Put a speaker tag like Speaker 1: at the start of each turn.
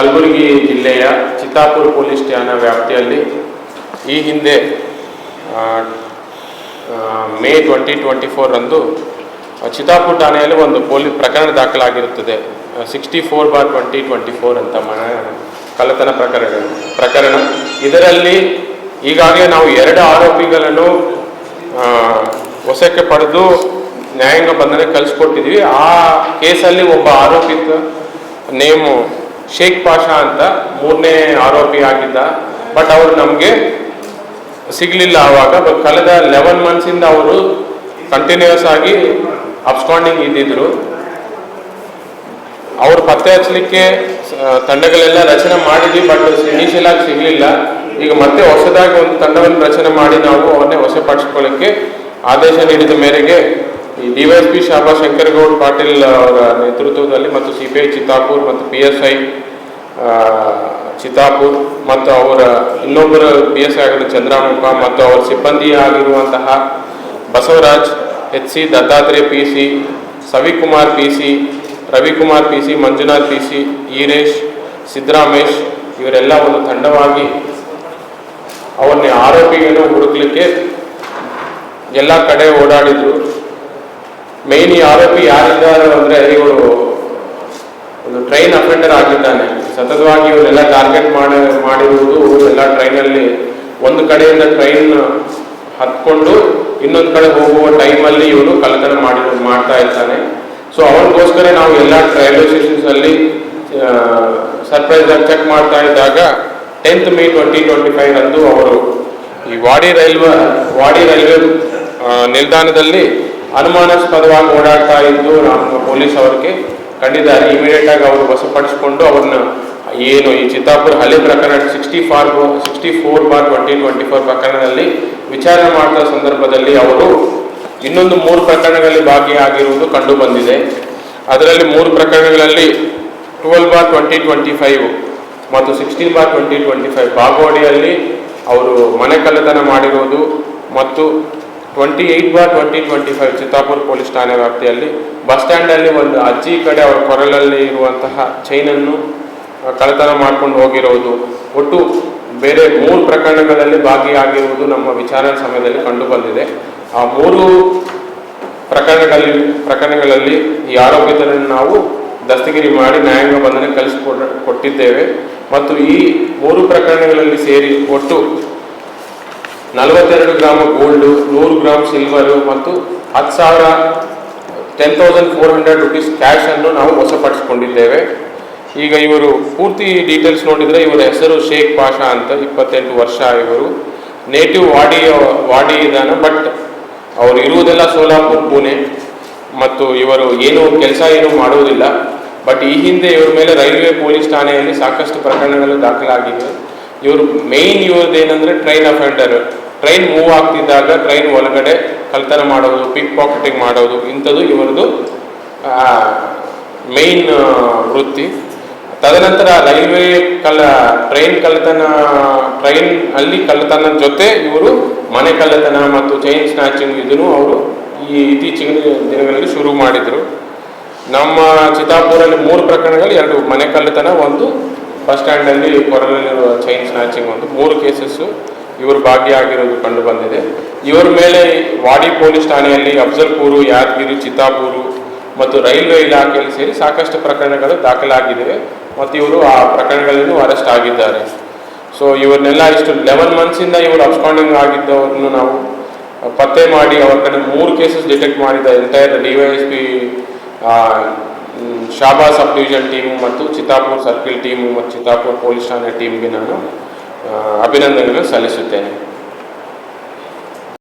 Speaker 1: ಕಲಬುರಗಿ ಜಿಲ್ಲೆಯ ಚಿತ್ತಾಪುರ ಪೊಲೀಸ್ ಠಾಣಾ ವ್ಯಾಪ್ತಿಯಲ್ಲಿ ಈ ಹಿಂದೆ ಮೇ ಟ್ವೆಂಟಿ ಟ್ವೆಂಟಿ ಫೋರಂದು ಚಿತ್ತಾಪುರ ಠಾಣೆಯಲ್ಲಿ ಒಂದು ಪೊಲೀಸ್ ಪ್ರಕರಣ ದಾಖಲಾಗಿರುತ್ತದೆ. Sixty four bar twenty twenty four ಅಂತ ಮನ, ಕಳ್ಳತನ ಪ್ರಕರಣ ಪ್ರಕರಣ. ಇದರಲ್ಲಿ ಈಗಾಗಲೇ ನಾವು ಎರಡು ಆರೋಪಿಗಳನ್ನು ವಶಕ್ಕೆ ಪಡೆದು ನ್ಯಾಯಾಂಗ ಬಂಧನ ಕಳಿಸ್ಕೊಟ್ಟಿದ್ವಿ ಆ ಕೇಸಲ್ಲಿ ಒಬ್ಬ ಆರೋಪಿತ ನೇಮು ಶೇಖ್ ಪಾಷಾ ಅಂತ ಮೂರನೇ ಆರೋಪಿ ಆಗಿದ್ದ. ಬಟ್ ಅವರು ನಮಗೆ ಸಿಗಲಿಲ್ಲ ಆವಾಗ ಬಟ್ ಕಳೆದ ಲೆವೆನ್ ಮಂತ್ಸಿಂದ ಅವರು ಕಂಟಿನ್ಯೂಸ್ ಆಗಿ ಅಬ್ಸ್ಕಾಂಡಿಂಗ್ ಇದ್ದಿದ್ರು. ಅವರು ಪತ್ತೆ ಹಚ್ಚಲಿಕ್ಕೆ ತಂಡಗಳೆಲ್ಲ ರಚನೆ ಮಾಡಿದ್ವಿ ಬಟ್ ಇನಿಷಿಯಲ್ ಆಗಿ ಸಿಗಲಿಲ್ಲ. ಈಗ ಮತ್ತೆ ಹೊಸದಾಗಿ ಒಂದು ತಂಡವನ್ನು ರಚನೆ ಮಾಡಿ ನಾವು ಅವನ್ನೇ ವಶಪಡಿಸ್ಕೊಳ್ಳಿಕ್ಕೆ ಆದೇಶ ನೀಡಿದ ಮೇರೆಗೆ ಈ ಡಿವೈಎಸ್ಪಿ ಶಾರದಾ ಶಂಕರಗೌಡ ಪಾಟೀಲ್ ಅವರ ನೇತೃತ್ವದಲ್ಲಿ ಮತ್ತು ಸಿ ಪಿ ಚಿತ್ತಾಪುರ್ ಮತ್ತು ಪಿ ಎಸ್ ಐ ಚಿತ್ತಾಪುರ್ ಮತ್ತು ಅವರ ಇನ್ನೊಬ್ಬರು ಪಿ ಎಸ್ ಐ ಚಂದ್ರಮುಖ ಮತ್ತು ಅವರ ಸಿಬ್ಬಂದಿ ಆಗಿರುವಂತಹ Basavaraj, H C Dattatreya P C, Savikumar P C, Ravikumar P C, Manjunath P C, Eresh, Siddaramesh ಇವರೆಲ್ಲ ಒಂದು ತಂಡವಾಗಿ ಅವನ್ನೇ ಆರೋಪಿಯನ್ನು ಹುಡುಕ್ಲಿಕ್ಕೆ ಎಲ್ಲ ಕಡೆ ಓಡಾಡಿದ್ರು. ಮೇನ್ ಈ ಆರೋಪಿ ಯಾರಿದ್ದಾರೆ ಅಂದ್ರೆ ಇವರು ಒಂದು ಟ್ರೈನ್ ಅಫೆಂಡರ್ ಆಗಿದ್ದಾನೆ. ಸತತವಾಗಿ ಇವರೆಲ್ಲ ಟಾರ್ಗೆಟ್ ಮಾಡಿ, ಮಾಡಿರುವುದು ಎಲ್ಲ ಟ್ರೈನಲ್ಲಿ ಒಂದು ಕಡೆಯಿಂದ ಟ್ರೈನ್ ಹತ್ಕೊಂಡು ಇನ್ನೊಂದು ಕಡೆ ಹೋಗುವ ಟೈಮಲ್ಲಿ ಇವನು ಕಳ್ಳತನ ಮಾಡಿ, ಮಾಡ್ತಾ ಇರ್ತಾನೆ. ಸೊ ಅವನಿಗೋಸ್ಕರ ನಾವು ಎಲ್ಲ ರೈಲ್ವೆ ಸ್ಟೇಷನ್ಸ್ ಅಲ್ಲಿ ಸರ್ಪ್ರೈಸ್ ಆಗಿ ಚೆಕ್ ಮಾಡ್ತಾ ಇದ್ದಾಗ tenth May twenty twenty five ಅಂದು ಅವರು ಈ ವಾಡಿ ರೈಲ್ವೆ ವಾಡಿ ರೈಲ್ವೆ ನಿಲ್ದಾಣದಲ್ಲಿ ಅನುಮಾನಾಸ್ಪದವಾಗಿ ಓಡಾಡ್ತಾ ಇದ್ದು ನಮ್ಮ ಪೊಲೀಸ್ ಅವರಿಗೆ ಕಂಡಿದ್ದಾರೆ. ಇಮಿಡಿಯೇಟ್ ಆಗಿ ಅವರು ವಶಪಡಿಸಿಕೊಂಡು ಅವ್ರನ್ನ ಏನು ಈ ಚಿತ್ತಾಪುರ ಹಳೆ ಪ್ರಕರಣ sixty four sixty four bar twenty twenty four ಪ್ರಕರಣದಲ್ಲಿ ವಿಚಾರಣೆ ಮಾಡಿದ ಸಂದರ್ಭದಲ್ಲಿ ಅವರು ಇನ್ನೊಂದು ಮೂರು ಪ್ರಕರಣಗಳಲ್ಲಿ ಭಾಗಿಯಾಗಿರುವುದು ಕಂಡು ಬಂದಿದೆ. ಅದರಲ್ಲಿ ಮೂರು ಪ್ರಕರಣಗಳಲ್ಲಿ twelve bar twenty twenty five ಮತ್ತು sixteen bar twenty twenty five ಬಾಗೋಡಿಯಲ್ಲಿ ಅವರು ಮನೆ ಕಳ್ಳತನ ಮಾಡಿರುವುದು ಮತ್ತು twenty eight bar twenty twenty five Chittapur police ಠಾಣೆ ವ್ಯಾಪ್ತಿಯಲ್ಲಿ ಬಸ್ ಸ್ಟ್ಯಾಂಡಲ್ಲಿ ಒಂದು ಅಜ್ಜಿ ಕಡೆ ಅವರ ಕೊರಲಲ್ಲಿ ಇರುವಂತಹ ಚೈನನ್ನು ಕಳತನ ಮಾಡಿಕೊಂಡು ಹೋಗಿರೋದು. ಒಟ್ಟು ಬೇರೆ ಮೂರು ಪ್ರಕರಣಗಳಲ್ಲಿ ಭಾಗಿಯಾಗಿರುವುದು ನಮ್ಮ ವಿಚಾರಣೆ ಸಮಯದಲ್ಲಿ ಕಂಡು ಬಂದಿದೆ ಆ ಮೂರು ಪ್ರಕರಣಗಳಲ್ಲಿ ಪ್ರಕರಣಗಳಲ್ಲಿ ಈ ಆರೋಪಿತರನ್ನು ನಾವು ದಸ್ತಗಿರಿ ಮಾಡಿ ನ್ಯಾಯಾಂಗ ಬಂಧನ ಕಲಿಸಿಕೊಡ ಕೊಟ್ಟಿದ್ದೇವೆ. ಮತ್ತು ಈ ಮೂರು ಪ್ರಕರಣಗಳಲ್ಲಿ ಸೇರಿ ಒಟ್ಟು ನಲವತ್ತೆರಡು ಗ್ರಾಮ್ ಗೋಲ್ಡು ನೂರು ಗ್ರಾಮ್ ಸಿಲ್ವರು ಮತ್ತು ಹತ್ತು ಸಾವಿರ ten thousand four hundred rupees cash ಅನ್ನು ನಾವು ವಶಪಡಿಸ್ಕೊಂಡಿದ್ದೇವೆ. ಈಗ ಇವರು ಪೂರ್ತಿ ಡೀಟೇಲ್ಸ್ ನೋಡಿದರೆ ಇವರ ಹೆಸರು ಶೇಖ್ ಪಾಷಾ ಅಂತ, ಇಪ್ಪತ್ತೆಂಟು ವರ್ಷ ಇವರು. ನೇಟಿವ್ ವಾಡಿ ವಾಡಿ ಇದ್ದಾನೆ ಬಟ್ ಅವರು ಇರುವುದೆಲ್ಲ ಸೋಲಾಪುರ್, ಪುಣೆ. ಮತ್ತು ಇವರು ಏನು ಕೆಲಸ ಏನು ಮಾಡುವುದಿಲ್ಲ. ಬಟ್ ಈ ಹಿಂದೆ ಇವರ ಮೇಲೆ ರೈಲ್ವೆ ಪೊಲೀಸ್ ಠಾಣೆಯಲ್ಲಿ ಸಾಕಷ್ಟು ಪ್ರಕರಣಗಳು ದಾಖಲಾಗಿವೆ. ಇವರು ಮೇಯ್ನ್ ಏನಂದ್ರೆ ಟ್ರೈನ್ ಅಫೆಂಡರ್ ಟ್ರೈನ್ ಮೂವ್ ಆಗ್ತಿದ್ದಾಗ ಟ್ರೈನ್ ಒಳಗಡೆ ಕಳ್ತನ ಮಾಡೋದು ಪಿಕ್ ಪಾಕೆಟಿಂಗ್ ಮಾಡೋದು, ಇಂಥದ್ದು ಇವರದು ಮೇನ್ ವೃತ್ತಿ. ತದನಂತರ ರೈಲ್ವೆ ಕಲ್ಲ ಟ್ರೈನ್ ಕಳ್ಳತನ ಟ್ರೈನ್ ಅಲ್ಲಿ ಕಳ್ಳತನ ಜೊತೆ ಇವರು ಮನೆ ಕಳ್ಳತನ ಮತ್ತು ಚೈನ್ ಸ್ನ್ಯಾಚಿಂಗ್ ಇದನ್ನು ಅವರು ಈ ಇತ್ತೀಚಿನ ದಿನಗಳಲ್ಲಿ ಶುರು ಮಾಡಿದರು. ನಮ್ಮ ಚಿತ್ತಾಪುರಲ್ಲಿ ಮೂರು ಪ್ರಕರಣಗಳು, ಎರಡು ಮನೆ ಕಳ್ಳತನ ಒಂದು ಬಸ್ ಸ್ಟ್ಯಾಂಡಲ್ಲಿ ಕೊರಲಲ್ಲಿರುವ ಚೈನ್ ಸ್ನ್ಯಾಚಿಂಗ್ ಒಂದು ಮೂರು ಕೇಸಸ್ಸು ಇವರು ಭಾಗಿಯಾಗಿರೋದು ಕಂಡು ಬಂದಿದೆ. ಇವರ ಮೇಲೆ ವಾಡಿ ಪೊಲೀಸ್ ಠಾಣೆಯಲ್ಲಿ ಅಫ್ಜಲ್ಪುರು, ಯಾದಗಿರಿ, ಚಿತ್ತಾಪೂರು ಮತ್ತು ರೈಲ್ವೆ ಇಲಾಖೆಯಲ್ಲಿ ಸೇರಿ ಸಾಕಷ್ಟು ಪ್ರಕರಣಗಳು ದಾಖಲಾಗಿದೆ ಮತ್ತು ಇವರು ಆ ಪ್ರಕರಣಗಳನ್ನು ಅರೆಸ್ಟ್ ಆಗಿದ್ದಾರೆ. ಸೊ ಇವ್ರನ್ನೆಲ್ಲ ಇಷ್ಟು ಲೆವೆನ್ ಮಂತ್ಸಿಂದ ಇವರು ಅಬ್ಸ್ಕಾಂಡಿಂಗ್ ಆಗಿದ್ದವರನ್ನು ನಾವು ಪತ್ತೆ ಮಾಡಿ ಅವ್ರ ಕಡೆ ಮೂರು ಕೇಸಸ್ ಡಿಟೆಕ್ಟ್ ಮಾಡಿದ entire D Y S P Shahabad sub division team ಮತ್ತು ಚಿತ್ತಾಪುರ್ ಸರ್ಕಿಲ್ ಟೀಮು ಮತ್ತು ಚಿತ್ತಾಪುರ್ ಪೊಲೀಸ್ ಠಾಣೆ ಟೀಮ್ಗೆ ನಾನು ಆ, ಅಭಿನಂದನೆಗಳನ್ನು ಸಲ್ಲಿಸುತ್ತೇನೆ